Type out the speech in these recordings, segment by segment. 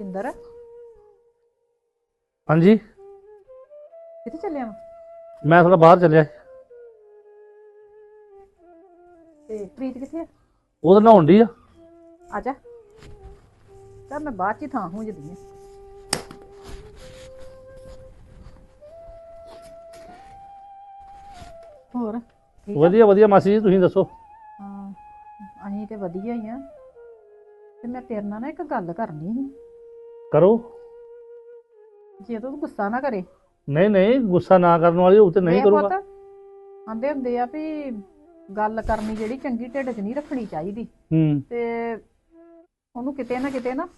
ਪਿੰਦਰ ਹਾਂਜੀ। ਕਿੱਥੇ ਚੱਲਿਆ ਵਾ ਮੈਂ ਥੋੜਾ ਬਾਹਰ ਚੱਲਿਆ। ਸੀ। ਤੇ ਪ੍ਰੀਤ ਕਿੱਥੇ ਆ? ਉਹ ਤਾਂ ਨਹਾਉਣ ਡਈ ਆ। ਆ ਜਾ। ਤਾਂ ਮੈਂ ਬਾਅਦ ਚ ਹੀ ਥਾਂ ਹੋ ਜਦੀ ਹੋਰ? ਠੀਕ ਆ? ਵਧੀਆ ਵਧੀਆ ਮਾਸੀ ਜੀ ਤੁਸੀਂ ਦੱਸੋ? ਹਾਂ ਅਸੀਂ ਤੇ ਵਧੀਆ ਹੀ ਆ। ਤੇ ਮੈਂ ਤੇਰੇ ਨਾਲ ਨਾ ਇੱਕ ਗੱਲ ਕਰਨੀ ਸੀ। ਕਰੋ। ਜੇ ਤੂੰ ਗੁੱਸਾ ਨਾ ਕਰੇ। ਨਹੀਂ ਨਹੀਂ ਗੁੱਸਾ ਨਾ ਕਰਨ ਵਾਲੀ ਉਹ ਤੇ ਨਹੀਂ ਕਰੂੰਗਾ। ਪੁੱਤ, ਆਂਦੇ ਹੁੰਦੇ ਆ ਵੀ ਗੱਲ ਕਰਨੀ ਜਿਹੜੀ ਚੰਗੀ ਢਿੱਡ 'ਚ ਨਹੀਂ ਰੱਖਣੀ ਚਾਹੀਦੀ। ਹੂੰ। ਤੇ ਉਹਨੂੰ ਕਿਤੇ ਨਾ ਕਿਤੇ ਨਾ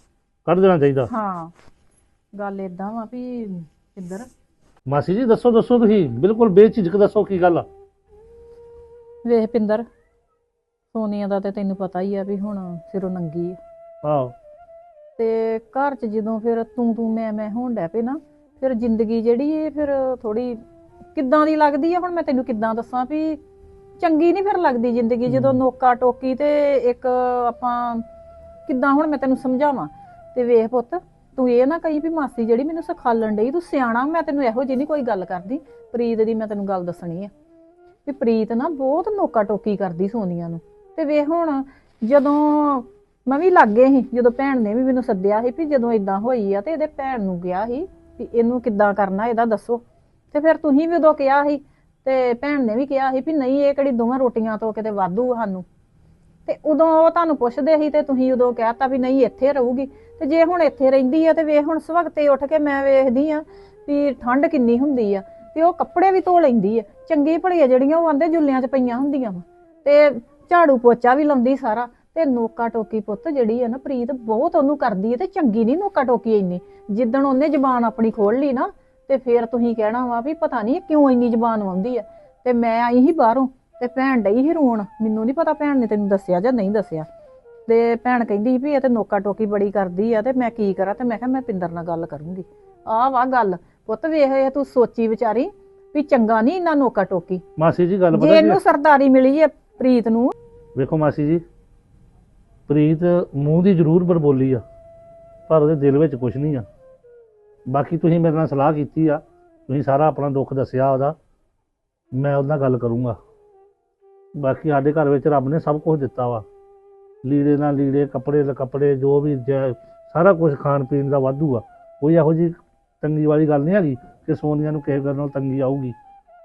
ਕੱਢ ਦੇਣਾ ਚਾਹੀਦਾ। ਹਾਂ ਗੱਲ ਇਦਾਂ ਵਾ ਵੀ ਇੰਦਰ ਮਾਸੀ ਜੀ ਦੱਸੋ ਦੱਸੋ ਤੁਸੀਂ। ਬਿਲਕੁਲ ਬੇਝਿਜਕ ਦੱਸੋ ਕੀ ਗੱਲ ਆ। ਵੇਖ ਪਿੰਦਰ ਸੋਨੀਆ ਦਾ ਤੇ ਤੈਨੂੰ ਪਤਾ ਹੀ ਆ ਵੀ ਹੁਣ ਸਿਰੋਂ ਨੰਗੀ ਆ। ਆਹੋ। ਤੇ ਘਰ 'ਚ ਜਦੋਂ ਫਿਰ ਤੂੰ ਤੂੰ ਮੈਂ ਮੈਂ ਹੋਣ ਡੈ ਪਏ ਨਾ ਫਿਰ ਜ਼ਿੰਦਗੀ ਜਿਹੜੀ ਇਹ ਫਿਰ ਥੋੜੀ ਕਿੱਦਾਂ ਦੀ ਲੱਗਦੀ ਆ ਹੁਣ ਮੈਂ ਤੈਨੂੰ ਕਿੱਦਾਂ ਦੱਸਾਂ ਵੀ ਚੰਗੀ ਨਹੀਂ ਫਿਰ ਲੱਗਦੀ ਜ਼ਿੰਦਗੀ ਜਦੋਂ ਨੋਕਾ ਟੋਕੀ ਤੇ ਇੱਕ ਆਪਾਂ ਕਿੱਦਾਂ ਹੁਣ ਮੈਂ ਤੈਨੂੰ ਸਮਝਾਵਾਂ? ਤੇ ਵੇਖ ਪੁੱਤ ਤੂੰ ਇਹ ਨਾ ਕਹੀਂ ਵੀ ਮਾਸੀ ਜਿਹੜੀ ਮੈਨੂੰ ਸਿਖਾਲਣ ਡਈ ਤੂੰ ਸਿਆਣਾ ਮੈਂ ਤੈਨੂੰ ਇਹੋ ਜਿਹੀ ਨਹੀਂ ਕੋਈ ਗੱਲ ਕਰਦੀ। ਪ੍ਰੀਤ ਦੀ ਮੈਂ ਤੈਨੂੰ ਗੱਲ ਦੱਸਣੀ ਆ ਵੀ ਪ੍ਰੀਤ ਨਾ ਬਹੁਤ ਨੋਕਾ ਟੋਕੀ ਕਰਦੀ ਸੋਨੀਆ ਨੂੰ। ਤੇ ਵੇਖ ਹੁਣ ਜਦੋਂ ਮੈਂ ਵੀ ਲੱਗੇ ਸੀ, ਜਦੋਂ ਭੈਣ ਨੇ ਵੀ ਮੈਨੂੰ ਸੱਦਿਆ ਸੀ ਵੀ ਜਦੋਂ ਇਦਾਂ ਹੋਈ ਆ ਤੇ ਇਹਦੇ ਭੈਣ ਨੂੰ ਗਿਆ ਸੀ ਵੀ ਇਹਨੂੰ ਕਿੱਦਾਂ ਕਰਨਾ, ਇਹਦਾ ਦੱਸੋ। ਤੇ ਫਿਰ ਤੁਸੀਂ ਵੀ ਉਦੋਂ ਕਿਹਾ ਸੀ ਤੇ ਭੈਣ ਨੇ ਵੀ ਕਿਹਾ ਸੀ ਵੀ ਨਹੀਂ, ਇਹ ਕਿਹੜੀ ਦੋਵਾਂ ਰੋਟੀਆਂ ਤੋਂ ਕਿਤੇ ਵਾਧੂ ਸਾਨੂੰ। ਤੇ ਉਦੋਂ ਉਹ ਤੁਹਾਨੂੰ ਪੁੱਛਦੇ ਸੀ ਤੇ ਤੁਸੀਂ ਉਦੋਂ ਕਹਿਤਾ ਵੀ ਨਹੀਂ, ਇੱਥੇ ਰਹੂਗੀ। ਤੇ ਜੇ ਹੁਣ ਇੱਥੇ ਰਹਿੰਦੀ ਆ ਤੇ ਵੇਖ ਹੁਣ ਸਵਖਤੇ ਉੱਠ ਕੇ ਮੈਂ ਵੇਖਦੀ ਆ ਵੀ ਠੰਡ ਕਿੰਨੀ ਹੁੰਦੀ ਆ ਤੇ ਉਹ ਕੱਪੜੇ ਵੀ ਧੋ ਲੈਂਦੀ ਆ। ਚੰਗੀ ਭਲੀ ਆ ਜਿਹੜੀਆਂ ਉਹ ਆਂਦੇ ਜੁੱਲਿਆਂ 'ਚ ਪਈਆਂ ਹੁੰਦੀਆਂ ਵਾ। ਤੇ ਝਾੜੂ ਪੋਚਾ ਵੀ ਲਾਉਂਦੀ ਸਾਰਾ। ਤੇ ਨੋਕਾ ਟੋਕੀ ਪੁੱਤ ਜਿਹੜੀ ਆ ਨਾ ਪ੍ਰੀਤ ਬਹੁਤ ਉਹਨੂੰ ਕਰਦੀ ਹੈ ਤੇ ਚੰਗੀ ਨਹੀਂ ਨੋਕਾ ਟੋਕੀ ਇੰਨੀ। ਜਿੱਦਣ ਉਹਨੇ ਜ਼ਬਾਨ ਆਪਣੀ ਖੋਲ ਲਈ ਨਾ ਤੇ ਫੇਰ ਤੁਸੀਂ ਕਹਿਣਾ ਵਾ ਵੀ ਪਤਾ ਨਹੀਂ ਕਿਉਂ ਇੰਨੀ ਜ਼ਬਾਨ ਆਉਂਦੀ ਆ। ਤੇ ਮੈਂ ਆਈ ਹੀ ਬਾਹਰੋਂ ਤੇ ਭੈਣ ਡਈ ਹੀ ਰੋਣ। ਮੈਨੂੰ ਨਹੀਂ ਪਤਾ ਭੈਣ ਨੇ ਤੈਨੂੰ ਦੱਸਿਆ ਜਾਂ ਨਹੀਂ ਦੱਸਿਆ। ਤੇ ਭੈਣ ਕਹਿੰਦੀ ਵੀ ਇਹ ਤੇ ਨੋਕਾ ਟੋਕੀ ਬੜੀ ਕਰਦੀ ਆ ਤੇ ਮੈਂ ਕੀ ਕਰਾਂ ਤੇ ਮੈਂ ਕਿਹਾ ਮੈਂ ਪਿੰਦਰ ਨਾਲ ਗੱਲ ਕਰੂੰਗੀ। ਆਹ ਵਾ ਗੱਲ। ਪੁੱਤ ਵੇਖ ਇਹ ਤੂੰ ਸੋਚੀ ਵਿਚਾਰੀ ਵੀ ਚੰਗਾ ਨਹੀਂ ਇੰਨਾ ਨੋਕਾ ਟੋਕੀ। ਮਾਸੀ ਜੀ ਗੱਲ ਜੇ ਪਤਾ ਕੀ ਇਹਨੂੰ? ਸਰਦਾਰੀ ਮਿਲੀ ਹੈ ਪ੍ਰੀਤ ਨੂੰ। ਵੇਖੋ ਮਾਸੀ ਜੀ ਪ੍ਰੀਤ ਮੂੰਹ ਦੀ ਜ਼ਰੂਰ ਬਰਬੋਲੀ ਆ ਪਰ ਉਹਦੇ ਦਿਲ ਵਿੱਚ ਕੁਝ ਨਹੀਂ ਆ। ਬਾਕੀ ਤੁਸੀਂ ਮੇਰੇ ਨਾਲ ਸਲਾਹ ਕੀਤੀ ਆ ਤੁਸੀਂ ਸਾਰਾ ਆਪਣਾ ਦੁੱਖ ਦੱਸਿਆ ਉਹਦਾ ਮੈਂ ਉਹਦੇ ਨਾਲ ਗੱਲ ਕਰੂੰਗਾ। ਬਾਕੀ ਸਾਡੇ ਘਰ ਵਿੱਚ ਰੱਬ ਨੇ ਸਭ ਕੁਝ ਦਿੱਤਾ ਵਾ। ਲੀੜੇ ਨਾਲ ਲੀੜੇ ਕੱਪੜੇ ਨਾਲ ਕੱਪੜੇ ਜੋ ਵੀ ਸਾਰਾ ਕੁਝ ਖਾਣ ਪੀਣ ਦਾ ਵਾਧੂ ਆ। ਕੋਈ ਇਹੋ ਜੀ ਤੰਗੀ ਵਾਲੀ ਗੱਲ ਨਹੀਂ ਹੈਗੀ ਕਿ ਸੋਨੀਆ ਨੂੰ ਕਿਸੇ ਗੱਲ ਨਾਲ ਤੰਗੀ ਆਊਗੀ।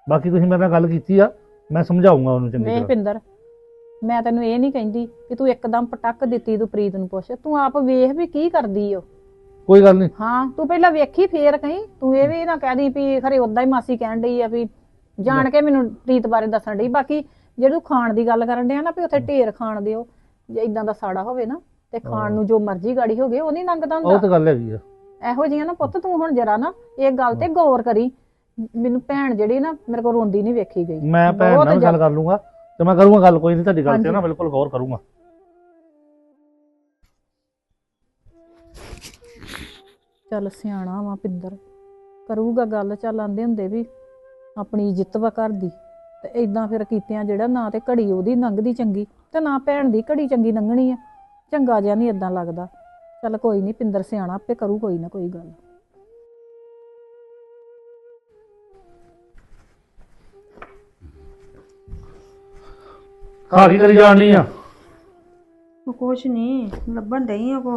ਬਾਕੀ ਤੁਸੀਂ ਮੇਰੇ ਨਾਲ ਗੱਲ ਕੀਤੀ ਆ ਮੈਂ ਸਮਝਾਉਂਗਾ ਉਹਨੂੰ ਚੰਗੀ ਤਰ੍ਹਾਂ। ਪਿੰਦਰ ਮੈਂ ਤੈਨੂੰ ਇਹ ਨਹੀਂ ਕਹਿੰਦੀ ਕਿ ਤੂੰ ਇੱਕਦਮ ਪਟਕ ਦਿੱਤੀ ਤੂੰ ਪ੍ਰੀਤ ਨੂੰ ਪੁੱਛ। ਤੂੰ ਆਪ ਵੇਖ ਵੀ ਕੀ ਕਰਦੀ ਓ। ਕੋਈ ਗੱਲ ਨਹੀਂ। ਹਾਂ ਤੂੰ ਪਹਿਲਾਂ ਵੇਖੀ ਫੇਰ ਕਹੀਂ। ਤੂੰ ਇਹ ਵੀ ਨਾ ਕਹਿ ਦੀ ਵੀ ਖਰੇ ਉਦਾਂ ਹੀ ਮਾਸੀ ਕਹਿਣ ਡਈ ਆ ਵੀ ਜਾਣ ਕੇ ਮੈਨੂੰ ਪ੍ਰੀਤ ਬਾਰੇ ਦੱਸਣ ਡਈ। ਬਾਕੀ ਜੇ ਤੂੰ ਖਾਣ ਦੀ ਗੱਲ ਕਰਨ ਡਿਆ ਨਾ ਵੀ ਉੱਥੇ ਢੇਰ ਖਾਣ ਦਿਓ ਜੇ ਇਦਾਂ ਦਾ ਸਾੜਾ ਹੋਵੇ ਨਾ ਤੇ ਖਾਣ ਨੂੰ ਜੋ ਮਰਜ਼ੀ ਗਾੜੀ ਹੋਵੇ ਉਹ ਨਹੀਂ ਲੰਘਦਾ ਉਹ ਹੁੰਦਾ ਤਾਂ ਗੱਲ ਹੈਗੀ ਆ। ਇਹੋ ਜਿਹੀਆਂ ਨਾ ਪੁੱਤ ਤੂੰ ਹੁਣ ਜਰਾ ਨਾ ਇਹ ਗੱਲ ਤੇ ਗੌਰ ਕਰੀ। ਮੈਨੂੰ ਭੈਣ ਜਿਹੜੀ ਨਾ ਮੇਰੇ ਕੋਲ ਰੋਂਦੀ ਨਹੀਂ ਵੇਖੀ ਗਈ। ਮੈਂ ਭੈਣ ਬਹੁਤ ਨਾਲ ਗੱਲ ਜ਼ਿਆਦਾ- ਕਰ ਲੂੰਗਾ। ਤੇ ਮੈਂ ਕਰੂੰਗਾ ਗੱਲ ਕੋਈ ਨਹੀਂ ਤੁਹਾਡੀ ਗੱਲ ਤੇ। ਨਾ ਬਿਲਕੁਲ ਗੌਰ ਕਰੂੰਗਾ। ਚੱਲ ਸਿਆਣਾ ਵਾ ਪਿੰਦਰ। ਕਰੂਗਾ ਗੱਲ ਚੱਲ ਆਂਦੇ ਹੁੰਦੇ ਵੀ ਆਪਣੀ ਇੱਜ਼ਤ ਵਾ ਘਰ ਦੀ। ਤੇ ਇਦਾਂ ਫਿਰ ਕੀਤਿਆਂ ਜਿਹੜਾ ਨਾ ਤੇ ਘੜੀ ਉਹਦੀ ਲੰਘਦੀ ਚੰਗੀ ਤੇ ਨਾ ਭੈਣ ਦੀ ਘੜੀ ਚੰਗੀ ਲੰਘਣੀ ਆ। ਚੰਗਾ ਜਿਹਾ ਨਹੀਂ ਇਦਾਂ ਲੱਗਦਾ। ਚੱਲ ਕੋਈ ਨਹੀਂ ਪਿੰਦਰ ਸਿਆਣਾ ਆਪੇ ਕਰੂ ਕੋਈ ਨਾ ਕੋਈ ਗੱਲ। ਕੀ ਕਰੀ ਜਾਣੀ ਆ। ਉਹ ਕੁਛ ਨਹੀਂ ਲੱਭਣ ਡਈ ਆ ਕੋ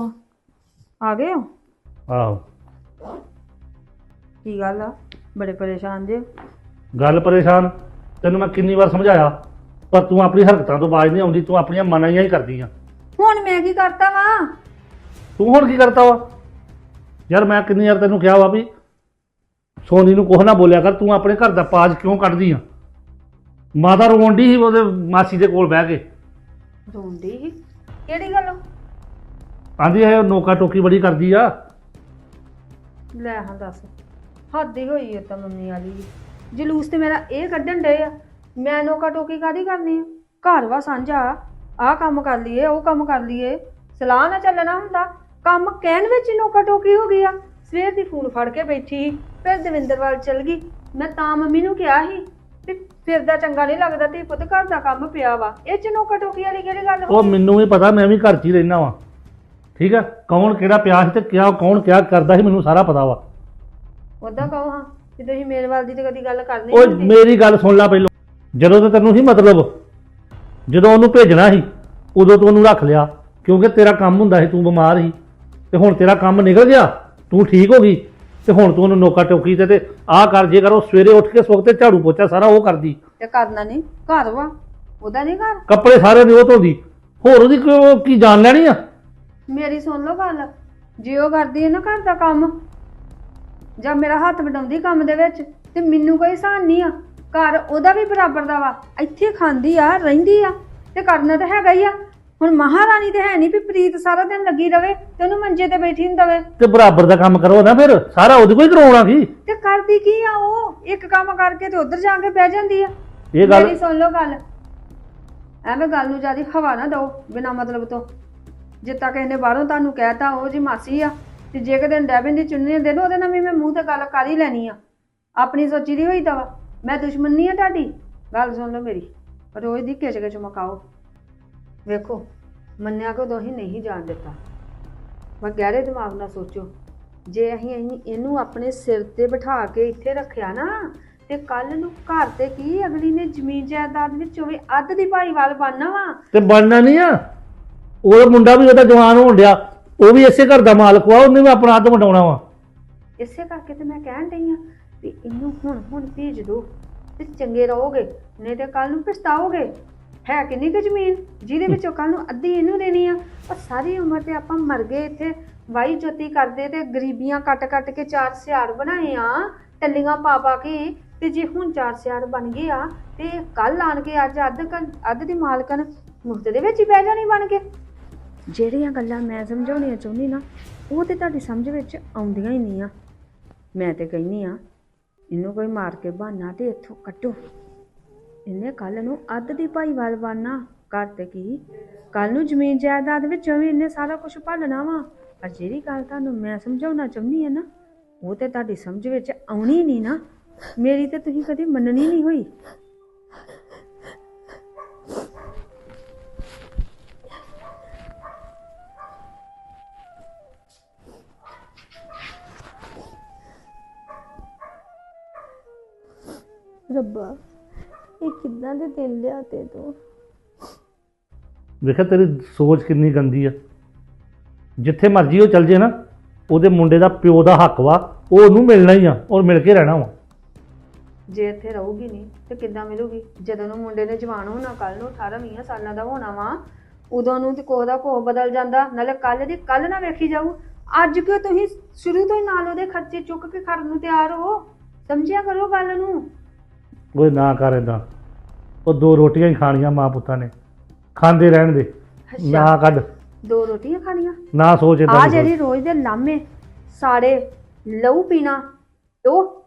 ਆ ਗਏ ਹੋ? ਆਹੋ। ਕੀ ਗੱਲ ਆ? ਬੜੇ ਪਰੇਸ਼ਾਨ ਜੇ। ਗੱਲ ਪਰੇਸ਼ਾਨ? ਤੈਨੂੰ ਮੈਂ ਕਿੰਨੀ ਵਾਰ ਸਮਝਾਇਆ? ਪਰ ਤੂੰ ਆਪਣੀ ਹਰਕਤਾਂ ਤੋਂ ਬਾਜ ਨਹੀਂ ਆਉਂਦੀ ਤੂੰ ਆਪਣੀਆਂ ਮਨਾਈਆਂ ਹੀ ਕਰਦੀ ਆ ਹੁਣ ਮੈਂ ਕੀ ਕਰਤਾ ਵਾ? ਤੂੰ ਹੁਣ ਕੀ ਕਰਤਾ ਵਾ? ਯਾਰ ਮੈਂ ਕਿੰਨੀ ਵਾਰ ਤੈਨੂੰ ਕਿਹਾ ਵਾ ਵੀ ਸੋਨੀ ਨੂੰ ਕੁਛ ਨਾ ਬੋਲਿਆ ਕਰ ਤੂੰ ਆਪਣੇ ਘਰ ਦਾ ਪਾਜ ਕਿਉਂ ਕੱਢਦੀ ਆ? ਮਾਤਾ ਰੋਂਡੀ ਸੀ ਉਹਦੇ ਮਾਸੀ ਦੇ ਕੋਲ ਬਹਿ ਕੇ। ਰੋਂਦੀ ਸੀ? ਕਿਹੜੀ ਗੱਲ? ਆਂਦੀ ਇਹ ਨੋਕਾ ਟੋਕੀ ਬੜੀ ਕਰਦੀ ਆ। ਲੈ ਹਾਂ ਦੱਸ ਹੱਦ ਹੀ ਹੋਈ ਹੈ ਤਾਂ ਮੰਮੀ ਵਾਲੀ। ਜਲੂਸ ਤੇ ਮੇਰਾ ਇਹ ਕੱਢਣ ਡੇ ਆ ਮੈਂ ਨੋਕਾ ਟੋਕੀ ਕਾਦੀ ਕਰਨੀ ਆ? ਘਰ ਵਾ ਸਾਂਝਾ ਆਹ ਕੰਮ ਕਰ ਲਈਏ ਉਹ ਕੰਮ ਕਰ ਲਈਏ। ਸਲਾਹ ਨਾ ਚੱਲਣਾ ਹੁੰਦਾ ਕੰਮ ਕਹਿਣ ਵਿੱਚ ਹੀ ਨੋਕਾ ਟੋਕੀ ਹੋ ਗਈ ਆ। ਸਵੇਰ ਦੀ ਫੋਨ ਫੜ ਕੇ ਬੈਠੀ ਸੀ, ਫਿਰ ਦਵਿੰਦਰ ਵੱਲ ਚਲ ਗਈ। ਮੈਂ ਤਾਂ ਮੰਮੀ ਨੂੰ ਕਿਹਾ ਸੀ ਵੀ ਫਿਰਦਾ ਚੰਗਾ ਨਹੀਂ ਲੱਗਦਾ ਤੇ ਪੁੱਤ ਘਰ ਦਾ ਕੰਮ ਪਿਆ ਵਾ। ਇਹ ਚ ਨੋਕਾ ਟੋਕੀ ਵਾਲੀ ਕਿਹੜੀ ਗੱਲ ਹੋ ਉਹ ਮੈਨੂੰ ਵੀ ਪਤਾ ਮੈਂ ਵੀ ਘਰ 'ਚ ਹੀ ਰਹਿਣਾ ਵਾਂ। ਠੀਕ ਹੈ ਕੌਣ ਕਿਹੜਾ ਪਿਆ ਸੀ ਤੇ ਕਿਆ ਕੌਣ ਕਿਆ ਕਰਦਾ ਸੀ ਮੈਨੂੰ ਸਾਰਾ ਪਤਾ ਵਾ। ਉਦਾਂ ਕਹੋ ਹਾਂ ਕਿ ਤੁਸੀਂ ਮੇਰੇ ਵੱਲ ਦੀ ਤੇ ਕਦੀ ਗੱਲ ਕਰਨੀ ਉਹ ਨਹੀਂ ਮੇਰੀ ਗੱਲ ਸੁਣ ਲੈ ਪਹਿਲਾਂ। ਜਦੋਂ ਤੇ ਤੈਨੂੰ ਸੀ ਮਤਲਬ ਜਦੋਂ ਉਹਨੂੰ ਭੇਜਣਾ ਸੀ ਉਦੋਂ ਤੂੰ ਉਹਨੂੰ ਰੱਖ ਲਿਆ। ਕਿਉਂਕਿ ਤੇਰਾ ਕੰਮ ਹੁੰਦਾ ਸੀ ਤੂੰ ਬਿਮਾਰ ਸੀ। ਤੇ ਹੁਣ ਤੇਰਾ ਕੰਮ ਨਿਕਲ ਗਿਆ ਤੂੰ ਠੀਕ ਹੋ ਗਈ। ਤੇ ਹੁਣ ਤੂੰ ਉਹਨੂੰ ਨੋਕਾ ਟੋਕੀ ਤੇ ਤੇ ਆਹ ਕਰ ਜੇ ਕਰ ਉਹ ਸਵੇਰੇ ਉੱਠ ਕੇ ਸਵਖਤੇ ਝਾੜੂ ਪੋਚਾ ਸਾਰਾ ਉਹ ਕਰਦੀ। ਤੇ ਕਰਨਾ ਨਹੀਂ ਘਰ ਵਾ ਉਹਦਾ ਨਹੀਂ ਘਰ? ਕੱਪੜੇ ਸਾਰੇ ਨੇ ਉਹ ਧੋਂਦੀ। ਹੋਰ ਉਹਦੀ ਕੀ ਜਾਣ ਲੈਣੀ ਆ? ਮੇਰੀ ਸੁਣ ਲਓ ਗੱਲ ਜੇ ਉਹ ਕਰਦੀ ਹੈ ਨਾ ਘਰ ਦਾ ਕੰਮ ਜਾਂ ਮੇਰਾ ਹੱਥ ਵਡਾਉਂਦੀ ਕੰਮ ਦੇ ਵਿੱਚ ਤੇ ਮੈਨੂੰ ਕੋਈ ਸਾਨ ਨਹੀਂ ਆ। ਘਰ ਉਹਦਾ ਵੀ ਬਰਾਬਰ ਦਾ ਵਾ ਇੱਥੇ ਖਾਂਦੀ ਆ ਰਹਿੰਦੀ ਆ ਤੇ ਕਰਨਾ ਤਾਂ ਹੈਗਾ ਹੀ ਆ। ਹੁਣ ਮਹਾਰਾਣੀ ਤੇ ਹੈ ਨਹੀਂ ਵੀ ਪ੍ਰੀਤ ਸਾਰਾ ਦਿਨ ਲੱਗੀ ਰਵੇ ਤੇ ਉਹਨੂੰ ਮੰਜੇ ਤੇ ਬੈਠੀ ਨੂੰ ਦਵੇ। ਤੇ ਬਰਾਬਰ ਦਾ ਕੰਮ ਕਰੋ ਨਾ ਫਿਰ ਸਾਰਾ ਉਹਦੇ ਕੋਈ ਕਰਾਉਣਾ ਕੀ ਤੇ ਕਰਦੀ ਕੀ ਆ ਉਹ? ਇੱਕ ਕੰਮ ਕਰਕੇ ਤੇ ਉਧਰ ਜਾ ਕੇ ਬਹਿ ਜਾਂਦੀ ਆ। ਇਹ ਗੱਲ ਮੇਰੀ ਸੁਣ ਲਓ ਗੱਲ। ਐਵੇਂ ਗੱਲ ਨੂੰ ਜ਼ਿਆਦਾ ਹਵਾ ਨਾ ਦਿਓ ਬਿਨਾ ਮਤਲਬ ਤੋਂ। ਜਿੱਤਾ ਕਿਸੇ ਨੇ ਬਾਹਰੋਂ ਤੁਹਾਨੂੰ ਕਹਿਤਾ ਉਹ ਜੀ ਮਾਸੀ ਆ ਤੇ ਜੇ ਕਦੇ ਡੈਬਿਨ ਦੀ ਚੁੰਨੀ ਦੇ ਦੋ ਉਹਦੇ ਨਾਲ ਵੀ ਮੈਂ ਮੂੰਹ ਤੇ ਗੱਲ ਕਰ ਹੀ ਲੈਣੀ ਆ। ਆਪਣੀ ਸੋਚੀ ਦੀ ਹੋਈ ਤਾਂ ਵਾ। ਮੈਂ ਦੁਸ਼ਮਣ ਨਹੀਂ ਆ ਤੁਹਾਡੀ? ਗੱਲ ਸੁਣ ਲਓ ਮੇਰੀ। ਰੋਜ਼ ਦੀ ਕਿਚ ਕਿਚ ਮਕਾਓ। ਵੇਖੋ ਮੰਨਿਆ ਕੋ ਦੋਹੀ ਨਹੀਂ ਜਾਣ ਦਿੱਤਾ। ਮੈਂ ਗਹਿਰੇ ਦਿਮਾਗ ਨਾਲ ਸੋਚੋ ਜੇ ਅਸੀਂ ਅਸੀਂ ਇਹਨੂੰ ਆਪਣੇ ਸਿਰ ਤੇ ਬਿਠਾ ਕੇ ਇੱਥੇ ਰੱਖਿਆ ਨਾ ਤੇ ਕੱਲ ਨੂੰ ਘਰ ਤੇ ਕੀ ਅਗਲੀ ਨੇ ਜ਼ਮੀਨ ਜਾਇਦਾਦ ਵਿੱਚ ਹੋਵੇ ਅੱਧ ਦੀ ਭਾਈਵਾਲ ਬਣਨਾ ਵਾ? ਤੇ ਬਣਨਾ ਨਹੀਂ ਆ। ਉਹ ਮੁੰਡਾ ਵੀ ਉਹਦਾ ਜਵਾਨ ਹੋਣ ਡਿਆ ਉਹ ਵੀ ਇਸੇ ਘਰ ਦਾ ਮਾਲਕ ਵਾ ਉਹਨੇ ਵੀ ਆਪਣਾ ਹੱਥ ਵਟਾਉਣਾ ਵਾ। ਇਸੇ ਕਰਕੇ ਤੇ ਮੈਂ ਕਹਿਣ ਡਈ ਆ ਵੀ ਇਹਨੂੰ ਹੁਣ ਹੁਣ ਭੇਜ ਦਿਓ ਤੇ ਚੰਗੇ ਰਹੋਗੇ ਨਹੀਂ ਤੇ ਕੱਲ ਨੂੰ ਪਛਤਾਓਗੇ। ਹੈ ਕਿੰਨੀ ਕੁ ਜ਼ਮੀਨ? ਜਿਹਦੇ ਵਿੱਚੋਂ ਕੱਲ ਨੂੰ ਅੱਧੀ ਇਹਨੂੰ ਦੇਣੀ ਆ। ਪਰ ਸਾਰੀ ਉਮਰ ਤੇ ਆਪਾਂ ਮਰ ਗਏ ਇੱਥੇ। ਵਾਈ ਜੋਤੀ ਕਰਦੇ ਤੇ ਗਰੀਬੀਆਂ ਕੱਟ ਕੱਟ ਕੇ ਚਾਰ ਸਿਆੜ ਬਣਾਏ ਆ। ਟੱਲੀਆਂ ਪਾ ਪਾ ਕੇ। ਤੇ ਜੇ ਹੁਣ ਚਾਰ ਸਿਆੜ ਬਣ ਗਏ ਆ ਤੇ ਕੱਲ ਆਣ ਕੇ ਅੱਜ ਅੱਧ ਅੱਧ ਦੀ ਮਾਲਕਨ ਮੁਫਤ ਦੇ ਵਿੱਚ ਹੀ ਬਹਿ ਜਾਣੀ ਬਣ ਕੇ। ਜਿਹੜੀਆਂ ਗੱਲਾਂ ਮੈਂ ਸਮਝਾਉਣੀਆਂ ਚਾਹੁੰਦੀ ਨਾ ਉਹ ਤੇ ਤੁਹਾਡੀ ਸਮਝ ਵਿੱਚ ਆਉਂਦੀਆਂ ਹੀ ਨਹੀਂ ਆ। ਮੈਂ ਤੇ ਕਹਿੰਨੀ ਆ ਇਹਨੂੰ ਕੋਈ ਮਾਰ ਕੇ ਬਹਾਨਾ ਤੇ ਇੱਥੋਂ ਕੱਢੋ। ਇਹਨੇ ਕੱਲ ਨੂੰ ਅੱਧ ਦੀ ਭਾਈਵਾਲ ਬਣਨਾ ਘਰ ਤੇ ਕੀ? ਕੱਲ ਨੂੰ ਜ਼ਮੀਨ ਜਾਇਦਾਦ ਵਿੱਚ ਵੀ ਇਹਨੇ ਸਾਰਾ ਕੁਝ ਭਾਲਣਾ ਵਾ। ਪਰ ਜਿਹੜੀ ਗੱਲ ਤੁਹਾਨੂੰ ਮੈਂ ਸਮਝਾਉਣਾ ਚਾਹੁੰਦੀ ਆ ਨਾ, ਉਹ ਤੇ ਤੁਹਾਡੀ ਸਮਝ ਵਿੱਚ ਆਉਣੀ ਨਹੀਂ ਨਾ। ਮੇਰੀ ਤੇ ਤੁਸੀਂ ਕਦੀ ਮੰਨਣੀ ਨਹੀਂ ਹੋਈ। ਰੱਬਾ। ਇਹ ਕਿੱਦਾਂ ਦੇ ਦਿਨ ਲਿਆਤੇ ਤੂੰ? ਵੇਖਿਆ ਤੇਰੀ ਸੋਚ ਕਿੰਨੀ ਗੰਦੀ ਆ। ਜਿੱਥੇ ਮਰਜ਼ੀ ਉਹ ਚੱਲ ਜੇ ਨਾ ਉਹਦੇ ਮੁੰਡੇ ਦਾ ਪਿਓ ਦਾ ਹੱਕ ਵਾ ਉਹ ਉਹਨੂੰ ਮਿਲਣਾ ਹੀ ਆ ਔਰ ਮਿਲ ਕੇ ਰਹਿਣਾ ਵਾ। ਜੇ ਇੱਥੇ ਰਹੂਗੀ ਨਹੀਂ ਤੇ ਕਿੱਦਾਂ ਮਿਲੂਗੀ? ਜਦੋਂ ਨੂੰ ਮੁੰਡੇ ਨੇ ਜਵਾਨ ਹੋਣਾ ਕੱਲ ਨੂੰ 18 20 ਸਾਲਾਂ ਦਾ ਹੋਣਾ ਵਾ ਉਦੋਂ ਨੂੰ ਤੇ ਕੋਹ ਦਾ ਕੋਹ ਬਦਲ ਜਾਂਦਾ ਨਾਲੇ ਕੱਲ ਦੀ ਕੱਲ ਨਾ ਵੇਖੀ ਜਾਊ। ਅੱਜ ਕਿਉਂ ਤੁਸੀਂ ਸ਼ੁਰੂ ਤੋਂ ਹੀ ਨਾਲ ਉਹਦੇ ਖਰਚੇ ਚੁੱਕ ਕੇ ਖੜਨ ਨੂੰ ਤਿਆਰ ਹੋ? ਸਮਝਿਆ ਕਰੋ ਗੱਲ ਨੂੰ। ਉਹ ਨਾ ਕਰ ਏਦਾਂ। ਉਹ ਦੋ ਰੋਟੀਆਂ ਹੀ ਖਾਣੀਆਂ ਮਾਂ ਪੁੱਤਾਂ ਨੇ। ਖਾਂਦੇ ਰਹਿਣ ਦੇ। ਨਾ ਕੱਢ। ਦੋ ਰੋਟੀਆਂ ਖਾਣੀਆਂ? ਨਾ ਸੋਚ ਏਦਾਂ ਆ। ਜਿਹੜੀ ਰੋਜ਼ ਦੇ ਲਾਮੇ ਸਾੜੇ ਲਹੂ ਪੀਣਾ ਉਹ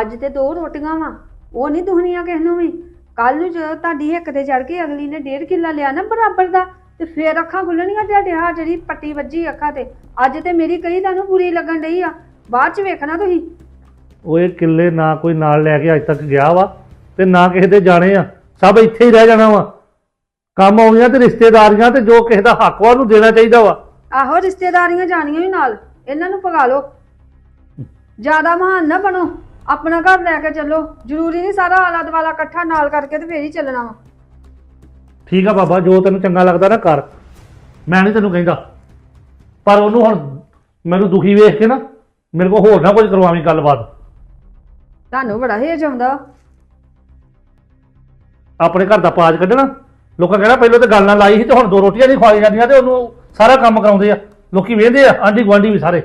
ਅੱਜ ਤੇ ਦੋ ਰੋਟੀਆਂ ਵਾ। ਉਹ ਨਹੀਂ ਦੁਹਣੀਆਂ ਕਿਸ ਨੂੰ ਵੀ। ਕੱਲ ਨੂੰ ਜਦੋਂ ਤੁਹਾਡੀ ਹਿੱਕ ਤੇ ਚੜ ਕੇ ਅਗਲੀ ਨੇ ਡੇਢ ਕਿੱਲਾ ਲਿਆ ਨਾ ਬਰਾਬਰ ਦਾ ਤੇ ਫੇਰ ਅੱਖਾਂ ਖੁੱਲਣੀਆਂ ਤੁਹਾਡੇ ਆ ਜਿਹੜੀ ਪੱਟੀ ਵੱਜੀ ਅੱਖਾਂ ਤੇ। ਅੱਜ ਤੇ ਮੇਰੀ ਕਹੀ ਤੁਹਾਨੂੰ ਬੁਰੀ ਲੱਗਣ ਡਈ ਆ। ਬਾਅਦ ਚ ਵੇਖਣਾ ਤੁਸੀਂ। ਉਹ ਇਹ ਕਿੱਲੇ ਨਾ ਕੋਈ ਨਾਲ ਲੈ ਕੇ ਅੱਜ ਤੱਕ ਗਿਆ ਵਾ ਤੇ ਨਾ ਕਿਸੇ ਦੇ ਜਾਣੇ ਆ। ਸਭ ਇੱਥੇ ਹੀ ਰਹਿ ਜਾਣਾ ਵਾ। ਕੰਮ ਆਉਣੀਆਂ ਤੇ ਰਿਸ਼ਤੇਦਾਰੀਆਂ ਤੇ ਜੋ ਕਿਸੇ ਦਾ ਹੱਕ ਵਾ ਉਹਨੂੰ ਦੇਣਾ ਚਾਹੀਦਾ ਵਾ। ਆਹੋ ਰਿਸ਼ਤੇਦਾਰੀਆਂ ਜਾਣੀਆਂ ਵੀ ਨਾਲ। ਇਹਨਾਂ ਨੂੰ ਪਗਾ ਲਓ। ਜ਼ਿਆਦਾ ਮਹਾਨ ਨਾ ਬਣੋ। ਆਪਣਾ ਘਰ ਲੈ ਕੇ ਚੱਲੋ। ਜ਼ਰੂਰੀ ਨਹੀਂ ਸਾਰਾ ਆਲਾ ਦੁਆਲਾ ਇਕੱਠਾ ਨਾਲ ਕਰਕੇ ਤੇ ਫੇਰ ਹੀ ਚੱਲਣਾ ਵਾ। ਠੀਕ ਆ ਬਾਬਾ ਜੋ ਤੈਨੂੰ ਚੰਗਾ ਲੱਗਦਾ ਨਾ ਕਰ। ਮੈਂ ਨਹੀਂ ਤੈਨੂੰ ਕਹਿੰਦਾ। ਪਰ ਉਹਨੂੰ ਹੁਣ ਮੈਨੂੰ ਦੁਖੀ ਵੇਖ ਕੇ ਨਾ ਮੇਰੇ ਕੋਲ ਹੋਰ ਨਾ ਕੁਝ ਕਰਵਾਵੀਂ ਗੱਲਬਾਤ। ਤੁਹਾਨੂੰ ਬੜਾ ਹੇਜ ਆਉਂਦਾ। ਆਪਣੇ ਘਰ ਦਾ ਪਾਜ ਕੱਢਣਾ। ਲੋਕਾਂ ਕਹਿਣਾ ਪਹਿਲਾਂ ਤਾਂ ਗੱਲ ਨਾਲ ਲਾਈ ਸੀ ਤੇ ਹੁਣ ਦੋ ਰੋਟੀਆਂ ਨਹੀਂ ਖਵਾਈ ਜਾਂਦੀਆਂ ਤੇ ਉਹਨੂੰ ਸਾਰਾ ਕੰਮ ਕਰਾਉਂਦੇ ਆ। ਲੋਕੀ ਵੇਂਦੇ ਆ ਆਂਢੀ ਗੁਆਂਢੀ ਵੀ ਸਾਰੇ।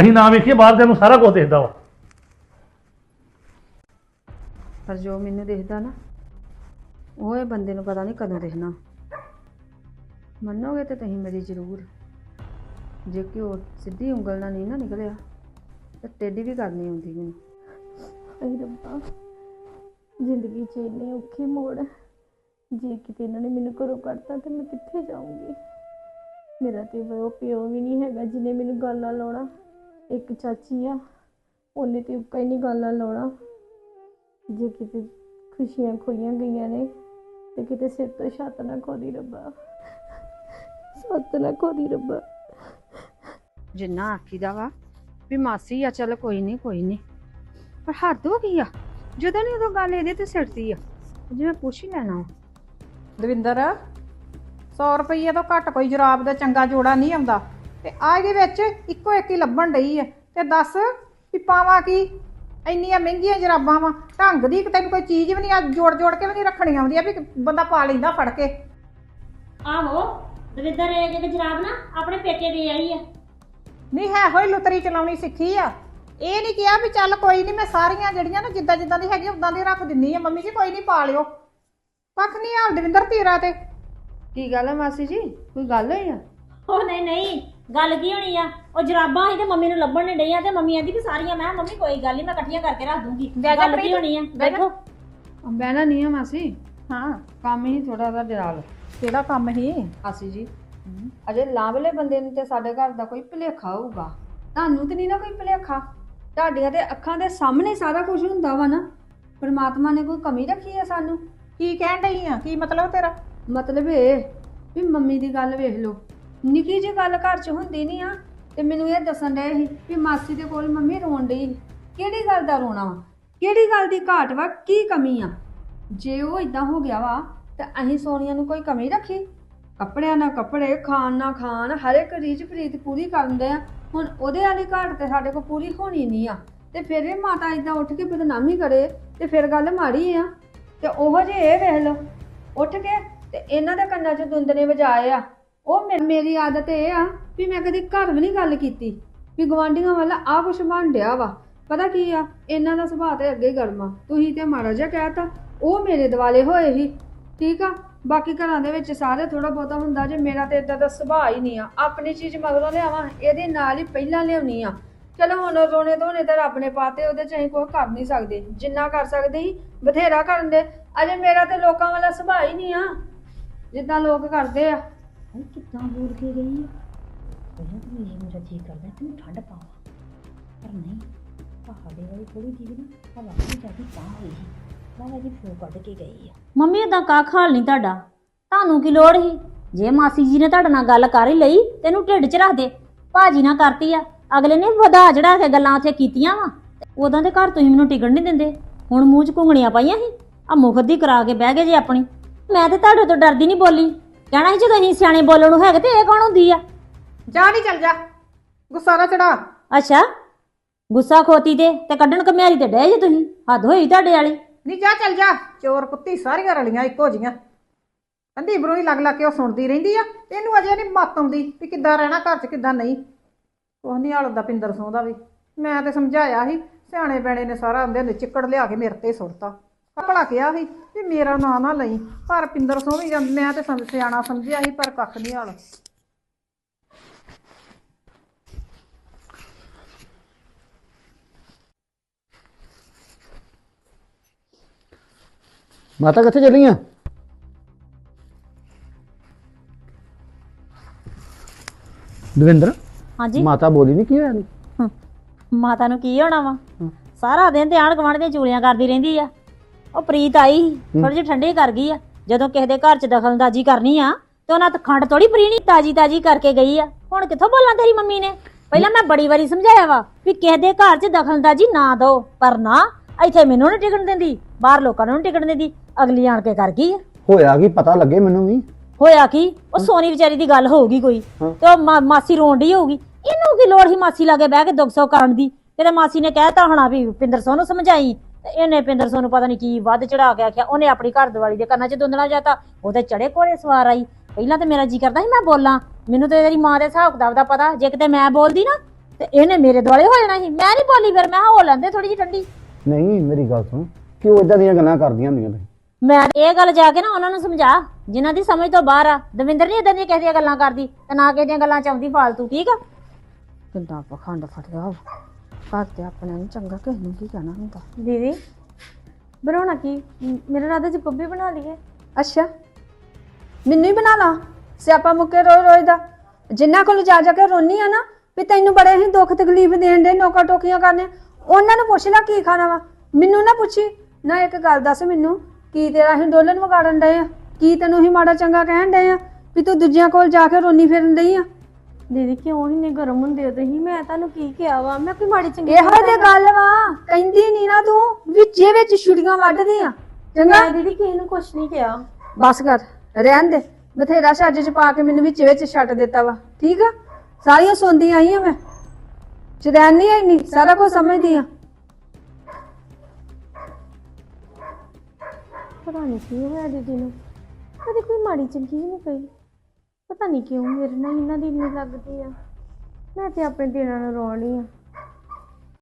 ਅਸੀਂ ਨਾ ਵੇਖੀਏ ਬਾਹਰ ਦੇ ਨੂੰ ਸਾਰਾ ਕੁਝ ਦੇਖਦਾ ਵਾ। ਪਰ ਜੋ ਮੈਨੂੰ ਦਿਖਦਾ ਨਾ ਉਹ ਇਹ ਬੰਦੇ ਨੂੰ ਪਤਾ ਨਹੀਂ ਕਦੋਂ ਦਿਖਣਾ। ਮੰਨੋਗੇ ਤੇ ਤੁਸੀਂ ਮੇਰੀ ਜ਼ਰੂਰ। ਜੇ ਕਿ ਉਹ ਸਿੱਧੀ ਉਂਗਲ ਨਾਲ ਨਹੀਂ ਨਾ ਨਿਕਲਿਆ। ਤੇ ਟੇਢੀ ਵੀ ਕਰਨੀ ਆਉਂਦੀ ਮੈਨੂੰ। ਅਈ ਰੱਬਾ ਜ਼ਿੰਦਗੀ 'ਚ ਇੰਨੇ ਔਖੇ ਮੋੜ ਜੇ ਕਿਤੇ ਇਹਨਾਂ ਨੇ ਮੈਨੂੰ ਘਰੋਂ ਕੱਢਤਾ ਤੇ ਮੈਂ ਕਿੱਥੇ ਜਾਊਂਗੀ? ਮੇਰਾ ਤੇ ਉਹ ਪਿਓ ਵੀ ਨਹੀਂ ਹੈਗਾ ਜਿਹਨੇ ਮੈਨੂੰ ਗਾਲਾਂ ਲਾਉਣਾ। ਇੱਕ ਚਾਚੀ ਆ ਉਹਨੇ ਤੇ ਉੱਕਾ ਹੀ ਨਹੀਂ ਗਾਲਾਂ ਲਾਉਣਾ। ਜੇ ਕਿਤੇ ਖੁਸ਼ੀਆਂ ਖੋਈਆਂ ਗਈਆਂ ਨੇ ਤੇ ਕਿਤੇ ਸਿਰ ਤੋਂ ਛੱਤ ਨਾ ਖੋਦੀ ਰੱਬਾ। ਛੱਤ ਨਾ ਖੋਦੀ ਰੱਬਾ। ਜਿੰਨਾ ਆਖੀਦਾ ਵਾ ਵੀ ਮਾਸੀ ਆ ਚੱਲ ਕੋਈ ਨਹੀਂ ਕੋਈ ਨਹੀਂ ਪਰ ਹੱਦ ਹੋ ਗਈ ਆ ਜਦੋਂ ਨਹੀਂ ਉਦੋਂ ਗੱਲ ਇਹਦੇ ਤੇ ਸਿਰਤੀ ਆ ਜਿਵੇਂ ਪੁੱਛ ਹੀ ਲੈਣਾ। ਦਵਿੰਦਰ 100 ਰੁਪਏ ਤੋਂ ਘੱਟ ਕੋਈ ਜਰਾਬ ਦਾ ਚੰਗਾ ਜੋੜਾ ਨਹੀਂ ਆਉਂਦਾ। ਤੇ ਆ ਇਹਦੇ ਵਿੱਚ ਇੱਕੋ ਇੱਕ ਹੀ ਲੱਭਣ ਡਈ ਹੈ ਤੇ ਦੱਸ ਵੀ ਪਾਵਾਂ ਕੀ? ਇੰਨੀਆਂ ਮਹਿੰਗੀਆਂ ਜਰਾਬਾਂ ਵਾ। ਢੰਗ ਦੀ ਤੈਨੂੰ ਕੋਈ ਚੀਜ਼ ਵੀ ਨਹੀਂ ਆ ਜੋੜ ਜੋੜ ਕੇ ਵੀ ਨਹੀਂ ਰੱਖਣੀ ਆਉਂਦੀ ਆ ਵੀ ਬੰਦਾ ਪਾ ਲੈਂਦਾ ਫੜ ਕੇ। ਆਹੋ ਦਵਿੰਦਰ ਇਹ ਜਿਹੜੀ ਜਰਾਬ ਨਾ ਆਪਣੇ ਪੇਕੇ ਦੇ ਆਈ ਆ। ਨਹੀਂ ਹੈ ਹੋਈ ਲੁਤਰੀ ਚਲਾਉਣੀ ਸਿੱਖੀ ਆ। ਇਹ ਨਹੀਂ ਕਿਹਾ ਵੀ ਚੱਲ ਕੋਈ ਨਹੀਂ ਮੈਂ ਸਾਰੀਆਂ ਜਿਹੜੀਆਂ ਨਾ ਜਿੱਦਾਂ ਜਿੱਦਾਂ ਦੀ ਹੈਗੀ ਉਦਾਂ ਦੀ ਰੱਖ ਦਿੰਨੀ ਆ। ਮੰਮੀ ਜੀ ਕੋਈ ਨਹੀਂ ਪਾ ਲਿਓ। ਕੱਖ ਨਹੀਂ ਹਾਲ ਦਵਿੰਦਰ ਤੀਰਾ ਤੇ। ਕੀ ਗੱਲ ਆ ਮਾਸੀ ਜੀ? ਕੋਈ ਗੱਲ ਹੋਈ ਆ? ਉਹ ਨਹੀਂ ਨਹੀਂ। ਗੱਲ ਕੀ ਹੋਣੀ ਆ? ਉਹ ਜਰਾਬਾਂ ਸੀ ਤੇ ਮੰਮੀ ਨੂੰ ਲੱਭਣ ਨਹੀਂ ਡਈਆਂ ਤੇ ਮੰਮੀ ਆਂਦੀ ਵੀ ਸਾਰੀਆਂ ਮੈਂ ਕਿਹਾ, ਮੰਮੀ ਕੋਈ ਗੱਲ ਨਹੀਂ ਮੈਂ ਇਕੱਠੀਆਂ ਕਰਕੇ ਰੱਖ ਦੂੰਗੀ। ਬਹਿ ਜਾ ਗੱਲ ਕੀ ਪ੍ਰੀਤ, ਹੋਣੀ ਆ? ਬਹਿ ਜਾ। ਬੈਠੋ ਬਹਿਣਾ ਨਹੀਂ ਆ ਮਾਸੀ। ਹਾਂ। ਕੰਮ ਹੀ ਥੋੜਾ ਜਿਹਾ ਡਰਾ ਲਓ। ਕਿਹੜਾ ਕੰਮ ਹੀ ਮਾਸੀ ਜੀ ਅਜੇ ਲਾਂਬਲੇ ਬੰਦੇ ਨੂੰ ਤੇ ਸਾਡੇ ਘਰ ਦਾ ਕੋਈ ਭੁਲੇਖਾ ਹੋਊਗਾ। ਤੁਹਾਨੂੰ ਤੇ ਨਹੀਂ ਨਾ ਕੋਈ ਭੁਲੇਖਾ। ਤੁਹਾਡੀਆਂ ਤੇ ਅੱਖਾਂ ਦੇ ਸਾਹਮਣੇ ਸਾਰਾ ਕੁਝ ਹੁੰਦਾ ਵਾ ਨਾ। ਪਰਮਾਤਮਾ ਨੇ ਕੋਈ ਕਮੀ ਰੱਖੀ ਹੈ ਸਾਨੂੰ? ਕੀ ਕਹਿਣ ਡਈ ਆ? ਕੀ ਮਤਲਬ ਤੇਰਾ? ਮਤਲਬ ਇਹ ਵੀ ਮੰਮੀ ਦੀ ਗੱਲ ਵੇਖ ਲਓ। ਨਿੱਕੀ ਜਿਹੀ ਗੱਲ ਘਰ 'ਚ ਹੁੰਦੀ ਨਹੀਂ ਆ। ਤੇ ਮੈਨੂੰ ਇਹ ਦੱਸਣ ਡਏ ਸੀ ਵੀ ਮਾਸੀ ਦੇ ਕੋਲ ਮੰਮੀ ਰੋਣ ਡਈ। ਕਿਹੜੀ ਗੱਲ ਦਾ ਰੋਣਾ ਵਾ? ਕਿਹੜੀ ਗੱਲ ਦੀ ਘਾਟ ਵਾ? ਕੀ ਕਮੀ ਆ? ਜੇ ਉਹ ਇਦਾਂ ਹੋ ਗਿਆ ਵਾ ਤੇ ਅਸੀਂ ਸੋਨੀਆ ਨੂੰ ਕੋਈ ਕਮੀ ਰੱਖੀ? ਕੱਪੜਿਆਂ ਨਾਲ ਕੱਪੜੇ, ਖਾਣ ਨਾਲ ਖਾਣ, ਹਰ ਇੱਕ ਰੀਝ ਪ੍ਰੀਤ ਪੂਰੀ ਕਰਦੇ ਆ। ਹੁਣ ਉਹਦੇ ਵਾਲੀ ਘਾਟ ਤੇ ਸਾਡੇ ਕੋਲ ਪੂਰੀ ਹੋਣੀ ਨਹੀਂ ਆ। ਤੇ ਫਿਰ ਇਹ ਮਾਤਾ ਇਦਾਂ ਉੱਠ ਕੇ ਬਦਨਾਮੀ ਕਰੇ ਤੇ ਫਿਰ ਗੱਲ ਮਾੜੀ ਆ। ਤੇ ਉਹੋ ਜੇ ਇਹ ਵੇਖ ਲਓ, ਉੱਠ ਕੇ ਤੇ ਇਹਨਾਂ ਦੇ ਕੰਨਾਂ 'ਚ ਦੁੰਦਨੇ ਵਜਾਏ ਆ। ਉਹ ਮੇ- ਮੇਰੀ ਆਦਤ ਇਹ ਆ ਵੀ ਮੈਂ ਕਦੀ ਘਰ ਵੀ ਨਹੀਂ ਗੱਲ ਕੀਤੀ, ਵੀ ਗਵਾਂਢੀਆਂ ਵੱਲ ਆ ਕੁਛ ਬਣ ਡਿਆ ਵਾ। ਪਤਾ ਕੀ ਆ, ਇਹਨਾਂ ਦਾ ਸੁਭਾਅ ਤੇ ਅੱਗੇ ਹੀ ਗਰਮ ਆ। ਤੁਸੀਂ ਤੇ ਮਾੜਾ ਜਿਹਾ ਕਹਿਤਾ, ਉਹ ਮੇਰੇ ਦਿਵਾਲੇ ਹੋਏ ਸੀ। ਠੀਕ ਆ? ਬਾਕੀ ਘਰਾਂ ਦੇ ਵਿੱਚ ਸਾਰੇ ਥੋੜਾ ਬਹੁਤਾ ਹੁੰਦਾ ਜੇ ਮੇਰਾ ਤੇ ਇਦਾਂ ਦਾ ਸੁਭਾਅ ਹੀ ਨਹੀਂ ਆ। ਆਪਣੀ ਚੀਜ਼ ਮਗਰੋਂ ਲਿਆਵਾਂ, ਇਹਦੇ ਨਾਲ ਹੀ ਪਹਿਲਾਂ ਲਿਆਉਣੀ ਆ। ਚਲੋ ਹੁਣ ਰੋਣੇ ਧੋਣੇ ਤਾਂ ਰੱਬ ਨੇ ਪਾਤੇ, ਉਹਦੇ ਚ ਅਸੀਂ ਕੋਈ ਕਰ ਨਹੀਂ ਸਕਦੇ। ਜਿੰਨਾ ਕਰ ਸਕਦੇ ਸੀ, ਬਥੇਰਾ ਕਰਨ ਦੇ। ਅਜੇ ਮੇਰਾ ਤੇ ਲੋਕਾਂ ਵਾਲਾ ਸੁਭਾਅ ਹੀ ਨਹੀਂ ਆ। ਜਿੱਦਾਂ ਲੋਕ ਕਰਦੇ ਆ। ਹਾਏ, ਕਿੱਦਾਂ ਬੋਲ ਕੇ ਗਈ ਆ। ਪਹਿਲਾਂ ਤਾਂ ਇਹ ਮੇਰਾ ਜੀ ਕਰਦਾ ਕਿ ਠੰਡ ਪਾਵਾਂ। ਪਰ ਨਹੀਂ ਪਹਾੜੇ ਵਾਲੀ ਥੋੜੀ ਜੀ ਨਾ ਹਵਾ ਨਹੀਂ ਜਾਂਦੀ ਤਾਂ ਹੋਈ। ਮੈਂ ਜੀ ਫੂ ਕੱਢ ਕੇ ਗਈ ਆ। ਮੰਮੀ ਉਦਾਂ ਕਾ ਖਾਲ ਨਹੀਂ ਤੁਹਾਡਾ। ਤੁਹਾਨੂੰ ਕੀ ਲੋੜ ਸੀ? ਜੇ ਮਾਸੀ ਜੀ ਨੇ ਤੁਹਾਡੇ ਨਾਲ ਗੱਲ ਕਰ ਹੀ ਲਈ ਤੈਨੂੰ ਢਿੱਡ 'ਚ ਰੱਖ ਦੇ। ਭਾਜੀ ਨਾਲ ਕਰਤੀ ਆ। ਅਗਲੇ ਨੇ ਵਧਾ ਚੜਾ ਕੇ ਗੱਲਾਂ ਉੱਥੇ ਕੀਤੀਆਂ ਵਾ। ਉਦਾਂ ਦੇ ਘਰ ਤੁਸੀਂ ਮੈਨੂੰ ਟਿਕਣ ਨਹੀਂ ਦਿੰਦੇ। ਹੁਣ ਮੂੰਹ 'ਚ ਘੁੰਗਣੀਆਂ ਪਾਈਆਂ ਸੀ। ਆ ਮੁਖ ਦੀ ਕਰਾ ਕੇ ਬਹਿ ਗਏ ਜੇ ਆਪਣੀ। ਮੈਂ ਤੇ ਤੁਹਾਡੇ ਤੋਂ ਡਰਦੀ ਨਹੀਂ ਬੋਲੀ। ਕਹਿਣਾ ਸੀ ਜਦੋਂ ਅਸੀਂ ਸਿਆਣੇ ਬੋਲਣ ਨੂੰ ਹੈਗੇ ਤੇ ਇਹ ਕੌਣ ਹੁੰਦੀ ਆ? ਜਾ ਨਹੀਂ ਚੱਲ ਜਾ। ਗੁੱਸਾ ਨਾ ਚੜਾ। ਅੱਛਾ। ਗੁੱਸਾ ਖੋਤੀ ਤੇ ਤੇ ਕੱਢਣ ਕਮਿਆਰੀ ਤੇ ਡਏ ਜੇ ਤੁਸੀਂ। ਹੱਦ ਹੋਈ ਤੁਹਾਡੇ ਵਾਲੀ। ਨਹੀਂ, ਜਾ ਚੱਲ ਜਾ। ਚੋਰ ਕੁੱਤੀ ਸਾਰੀਆਂ ਰਲੀਆਂ ਇੱਕੋ ਜੀਆਂ ਕੰਧੀ ਬਰੋਂ ਲੱਗ ਲੱਗ ਕੇ ਉਹ ਸੁਣਦੀ ਰਹਿੰਦੀ ਆ। ਇਹਨੂੰ ਅਜੇ ਨਹੀਂ ਮੱਤ ਆਉਂਦੀ ਵੀ ਕਿੱਦਾਂ ਰਹਿਣਾ ਘਰ 'ਚ, ਕਿੱਦਾਂ ਨਹੀਂ। ਕੁਛ ਨਹੀਂ ਹਾਲ ਪਿੰਦਰ ਸੋਹ ਦਾ ਵੀ। ਮੈਂ ਤੇ ਸਮਝਾਇਆ ਸੀ, ਸਿਆਣੇ ਬੈਣੇ ਨੇ ਸਾਰਾ ਆਂਦੇ ਨੇ ਚਿੱਕੜ ਲਿਆ ਕੇ ਮੇਰੇ ਤੇ ਸੁੱਟਤਾ। ਭਲਾ ਕਿਹਾ ਸੀ ਵੀ ਮੇਰਾ ਨਾਂ ਨਾ ਲਈ, ਪਰ ਪਿੰਦਰ ਸੋਹ ਵੀ ਜਦ- ਮੈਂ ਤੇ ਸਿਆਣਾ ਸਮਝਿਆ ਸੀ, ਪਰ ਕੱਖ ਨਹੀਂ ਹਾਲ ਮਾਤਾ ਕਿੱਥੇ ਚੱਲੀ ਆ? ਦਵਿੰਦਰ ਹਾਂਜੀ। ਮਾਤਾ ਬੋਲੀ ਨਹੀਂ ਕੀ ਹੋਇਆ ਨੀ? ਹਮ, ਮਾਤਾ ਨੂੰ ਕੀ ਹੋਣਾ ਵਾ? ਸਾਰਾ ਦਿਨ ਤੇ ਆਣ ਗਵਾਂਢ ਦੀਆਂ ਚੂਲੀਆਂ ਕਰਦੀ ਰਹਿੰਦੀ ਆ। ਉਹ ਪ੍ਰੀਤ ਆਈ ਥੋੜੀ ਜਿਹੀ ਠੰਡੀ ਕਰ ਗਈ ਆ। ਜਦੋਂ ਕਿਸੇ ਦੇ ਘਰ 'ਚ ਦਖਲਅੰਦਾਜ਼ੀ ਕਰਨੀ ਆ ਤੇ ਉਹਨਾਂ ਤਾਂ ਖੰਡ ਥੋੜੀ ਪਰੀਣੀ ਤਾਜੀ ਤਾਜੀ ਕਰਕੇ ਗਈ ਆ। ਹੁਣ ਕਿੱਥੋਂ ਬੋਲਾਂ ਤੇਰੀ ਮੰਮੀ ਨੇ? ਪਹਿਲਾਂ ਮੈਂ ਬੜੀ ਵਾਰੀ ਸਮਝਾਇਆ ਵਾ ਵੀ ਕਿਸੇ ਦੇ ਘਰ 'ਚ ਦਖਲਅੰਦਾਜ਼ੀ ਨਾ ਦਿਓ ਪਰ ਨਾ ਇੱਥੇ ਮੈਨੂੰ ਨਹੀਂ ਟਿਕਣ ਦਿੰਦੀ ਬਾਹਰ ਲੋਕਾਂ ਨੂੰ ਨਹੀਂ ਟਿਕਣ ਦਿੰਦੀ। ਅਗਲੀ ਆਣ ਕੇ ਕਰ ਗਈ ਆ। ਹੋਇਆ ਕੀ? ਪਤਾ ਲੱਗੇ ਮੈਨੂੰ ਵੀ। ਹੋਇਆ ਕੀ? ਉਹ ਸੋਨੀ ਵਿਚਾਰੀ ਦੀ ਗੱਲ ਹੋਊਗੀ ਕੋਈ। ਹਾਂ। ਤੇ ਉਹ ਮਾ- ਮਾਸੀ ਰੋਣ ਡਈ ਹੋਊਗੀ। ਇਹਨੂੰ ਕੀ ਲੋੜ ਸੀ ਮਾਸੀ ਲਾਗੇ ਬਹਿ ਕੇ ਦੁੱਖ ਸੁੱਖ ਕਰਨ ਦੀ? ਤੇਰੇ ਮਾਸੀ ਨੇ ਕਹਿਤਾ ਹੋਣਾ ਵੀ ਪਿੰਦਰ ਸੋਹ ਨੂੰ ਸਮਝਾਈ। ਤੇ ਇਹਨੇ ਪਿੰਦਰ ਸੋਹ ਨੂੰ ਪਤਾ ਨਹੀਂ ਕੀ ਵੱਧ ਚੜਾ ਕੇ ਆਖਿਆ। ਉਹਨੇ ਆਪਣੀ ਘਰ ਦਿਵਾਲੀ ਦੇ ਕੰਨਾਂ 'ਚ ਦੁੰਦਣਾ ਜਾਤਾ। ਉਹਦੇ ਚੜੇ ਕੋਲੇ ਸਵਾਰ ਆਈ। ਪਹਿਲਾਂ ਤੇ ਮੇਰਾ ਜੀ ਕਰਦਾ ਸੀ ਮੈਂ ਬੋਲਾਂ। ਮੈਨੂੰ ਤੇ ਤੇਰੀ ਮਾਂ ਦੇ ਹਿਸਾਬ ਕਿਤਾਬ ਦਾ ਪਤਾ। ਜੇ ਕਿਤੇ ਮੈਂ ਬੋਲਦੀ ਨਾ ਤੇ ਇਹਨੇ ਮੇਰੇ ਦੁਆਲੇ ਹੋ ਜਾਣਾ ਸੀ। ਮੈਂ ਨਹੀਂ ਬੋਲੀ ਫਿਰ ਮੈਂ ਕਿਹਾ ਹੋ ਲੈਂਦੇ ਥੋੜੀ ਜਿਹੀ ਠੰਡੀ। ਨਹੀਂ ਮੇਰੀ ਗੱਲ ਸੁਣ। ਕਿਉਂ ਇਦਾਂ ਦੀਆਂ ਗੱਲਾਂ ਕਰਦੀਆਂ ਹੁੰਦੀਆਂ ਤੁਸੀਂ ਮੈਂ ਇਹ ਗੱਲ ਜਾ ਕੇ ਨਾ ਉਹਨਾਂ ਨੂੰ ਸਮਝਾ ਜਿਨ੍ਹਾਂ ਦੀ ਸਮਝ ਤੋਂ ਬਾਹਰ ਆ। ਦਵਿੰਦਰ ਨਹੀਂ ਇਦਾਂ ਦੀਆਂ ਕਿਸੇ ਦੀਆਂ ਗੱਲਾਂ ਕਰਦੀ ਤੇ ਨਾ ਕਿਸੇ ਦੀਆਂ ਗੱਲਾਂ ਚ ਆਉਂਦੀ ਫਾਲਤੂ ਠੀਕ ਆ? ਕਿੰਨਾ ਪਖੰਡ ਫਟਿਆ ਵਾ। ਘਰ ਤੇ ਆਪਣੇ ਨੂੰ ਚੰਗਾ ਕਿਸੇ ਨੂੰ ਕੀ ਕਹਿਣਾ ਹੁੰਦਾ। ਦੀਦੀ ਬਣਾਉਣਾ ਕੀ? ਮ- ਮੇਰੇ ਰਾਦਾ ਚ ਗੋਭੀ ਬਣਾ ਲਈਏ ਅੱਛਾ। ਮੈਨੂੰ ਹੀ ਬਣਾ ਲਾ। ਸਿਆਪਾ ਮੁੱਕੇ ਰੋਜ਼ ਰੋਜ਼ ਦਾ। ਜਿੰਨਾ ਕੋਲ ਜਾ ਜਾ ਕੇ ਰੋਨੀ ਆ ਨਾ ਵੀ ਤੈਨੂੰ ਬੜੇ ਹੀ ਦੁੱਖ ਤਕਲੀਫ ਦੇਣ ਦੇ ਨੋਕਾ ਟੋਕੀਆਂ ਕਰਨੇ ਉਹਨਾਂ ਨੂੰ ਪੁੱਛ ਲੈ ਕੀ ਖਾਣਾ ਵਾ। ਮੈਨੂੰ ਨਾ ਪੁੱਛੀ। ਨਾ ਇੱਕ ਗੱਲ ਦੱਸ ਮੈਨੂੰ। ਕੀ ਤੇਰਾ ਹੀ ਡੋਲਨ ਵਿਗਾੜਨ ਡਏ ਆ? ਕੀ ਤੈਨੂੰ ਹੀ ਮਾੜਾ ਚੰਗਾ ਕਹਿਣ ਡਏ ਆ ਵੀ ਤੂੰ ਦੂਜਿਆਂ ਕੋਲ ਜਾ ਕੇ ਰੋਣੀ ਫਿਰਨ ਡਈ ਆ? ਦੀਦੀ ਕਿਉਂ ਇੰਨੇ ਗਰਮ ਹੁੰਦੇ ਹੋ ਤੁਸੀਂ? ਮੈਂ ਤੁਹਾਨੂੰ ਕੀ ਕਿਹਾ ਵਾ? ਮੈਂ ਕੋਈ ਮਾੜੀ ਚੰਗੀ ਇਹੋ ਤੇ ਗੱਲ ਵਾ ਕਹਿੰਦੀ ਨਹੀਂ ਨਾ ਤੂੰ ਵਿੱਚੇ ਵਿੱਚ ਛੁਰੀਆਂ ਵੱਢਦੀ ਆ ਚੰਗਾ? ਮੈਂ ਦੀਦੀ ਕਿਸੇ ਨੂੰ ਕੁਝ ਨਹੀਂ ਕਿਹਾ। ਬਸ ਕਰ ਰਹਿਣ ਦੇ। ਬਥੇਰਾ ਛੱਜ ਚ ਪਾ ਕੇ ਮੈਨੂੰ ਵਿੱਚ ਵਿੱਚ ਛੱਡ ਦਿੱਤਾ ਵਾ ਠੀਕ ਆ? ਸਾਰੀਆਂ ਸੁਣਦੀਆਂ ਆਈਆਂ ਮੈਂ। ਚਦੈਨ ਨਹੀਂ ਆਈ ਨਹੀਂ ਸਾਰਾ ਕੁਝ ਸਮਝਦੀ ਆ। ਪਤਾ ਨਹੀਂ ਕੀ ਹੋਇਆ ਦੀਦੀ ਨੂੰ। ਕਦੇ ਕੋਈ ਮਾੜੀ ਚੰਗੀ ਹੀ ਨਹੀਂ ਕਹੀ। ਪਤਾ ਨਹੀਂ ਕਿਉਂ ਮੇਰੇ ਨਾਲ ਇਹਨਾਂ ਦੀ ਇੰਨੀ ਲੱਗਦੀ ਆ। ਮੈਂ ਤੇ ਆਪਣੇ ਦਿਨਾਂ ਨੂੰ ਰੋਣੀ ਆ।